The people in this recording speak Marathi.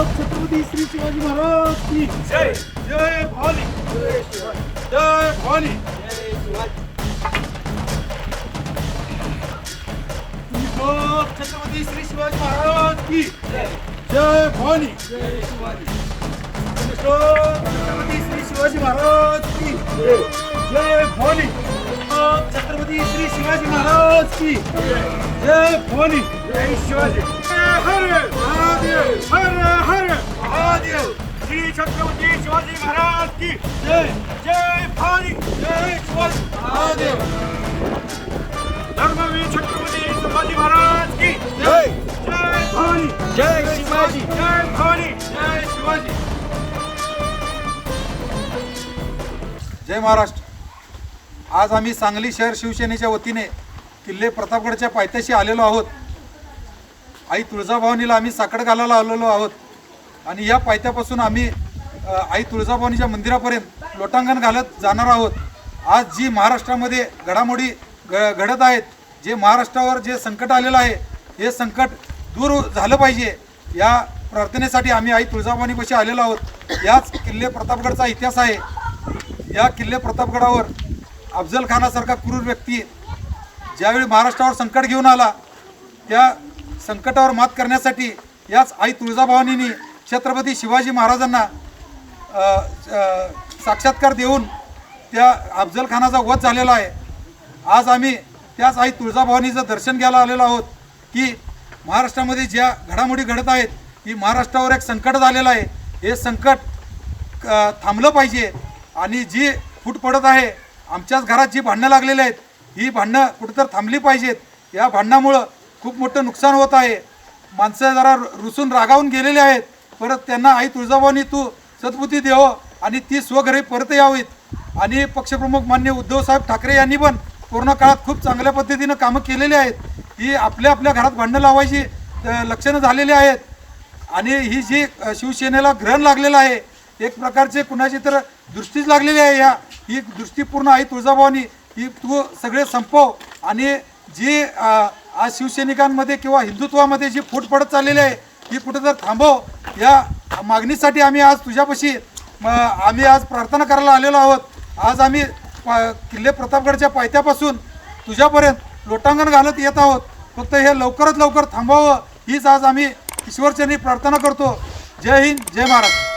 छत्रपती श्री शिवाजी महाराज की जय. जय भवानी. जय भवानी. छत्रपती श्री शिवाजी महाराज की जय. भवानी. निघोप छत्रपती श्री शिवाजी महाराज की जय. भवानी. छत्रपती श्री शिवाजी महाराज की जय भवानी. जय शिवाजी हर महादेव हर हर महादेव श्री छत्रपती शिवाजी महाराज की जय जय भवानी जय शिवाजी महादेव धर्मवीर छत्रपती शिवाजी महाराज की जय जय भवानी जय शिवाजी जय भवानी जय शिवाजी जय महाराष्ट्र. आज आम्ही सांगली शहर शिवसेनेच्या वतीने किल्ले प्रतापगडच्या पायथ्याशी आलेलो आहोत. आई तुळजाभवानीला आम्ही साकड घालायला आलेलो आहोत. आणि या पायथ्यापासून आम्ही आई तुळजाभवानीच्या मंदिरापर्यंत लोटांगण घालत जाणार आहोत. आज जी महाराष्ट्रामध्ये घडामोडी घडत आहेत जे महाराष्ट्रावर जे संकट आलेलं आहे हे संकट दूर झालं पाहिजे. या प्रार्थनेसाठी आम्ही आई तुळजाभवानीपाशी आलेलो आहोत. याच किल्ले प्रतापगडचा इतिहास आहे. या किल्ले प्रतापगडावर अफजल खानासारखा क्रूर व्यक्ती ज्यावेळी महाराष्ट्रावर संकट घेऊन आला त्या संकटावर मात करण्यासाठी याच आई तुळजाभवानीनी छत्रपती शिवाजी महाराजांना साक्षात्कार देऊन त्या अफजल खानाचा वध झालेला आहे. आज आम्ही त्याच आई तुळजाभवानीचं दर्शन घ्यायला आलेलो आहोत की महाराष्ट्रामध्ये ज्या घडामोडी घडत आहेत की महाराष्ट्रावर एक संकट झालेलं आहे. हे संकट क- थांबलं पाहिजे आणि जी फूट पडत आहे आमच्याच घरात जी भांडणं लागलेली आहेत ही भांडणं कुठंतर थांबली पाहिजेत. या भांडणामुळं खूप मोठं नुकसान होत आहे. माणसं जरा रुसून रागावून गेलेले आहेत. परत त्यांना आई तुळजाभवानी तू सद्बुद्धी देव आणि ती स्वघरी परत यावीत. आणि पक्षप्रमुख मान्य उद्धवसाहेब ठाकरे यांनी पण कोरोना काळात खूप चांगल्या पद्धतीनं कामं केलेली आहेत. ही आपल्या आपल्या घरात भांडणं लावायची लक्षणं झालेली आहेत. आणि ही जी शिवसेनेला ग्रहण लागलेलं आहे एक प्रकारचे कुणाची तर दृष्टीच लागलेली आहे या. ही दृष्टीपूर्ण आई तुळजाभवानी ही तू सगळे संपव. आणि जी आज शिवसैनिकांमध्ये किंवा हिंदुत्वामध्ये जी फूट पडत चाललेली आहे ही कुठं तर थांबव. या मागणीसाठी आम्ही आज तुझ्यापाशी आम्ही आज प्रार्थना करायला आलेलो आहोत. आज आम्ही प- किल्ले प्रतापगडच्या पायथ्यापासून तुझ्यापर्यंत लोटांगण घालत येत आहोत. फक्त हे लवकरात लवकर थांबावं हीच आज आम्ही ईश्वरचरणी प्रार्थना करतो. जय हिंद जय महाराष्ट्र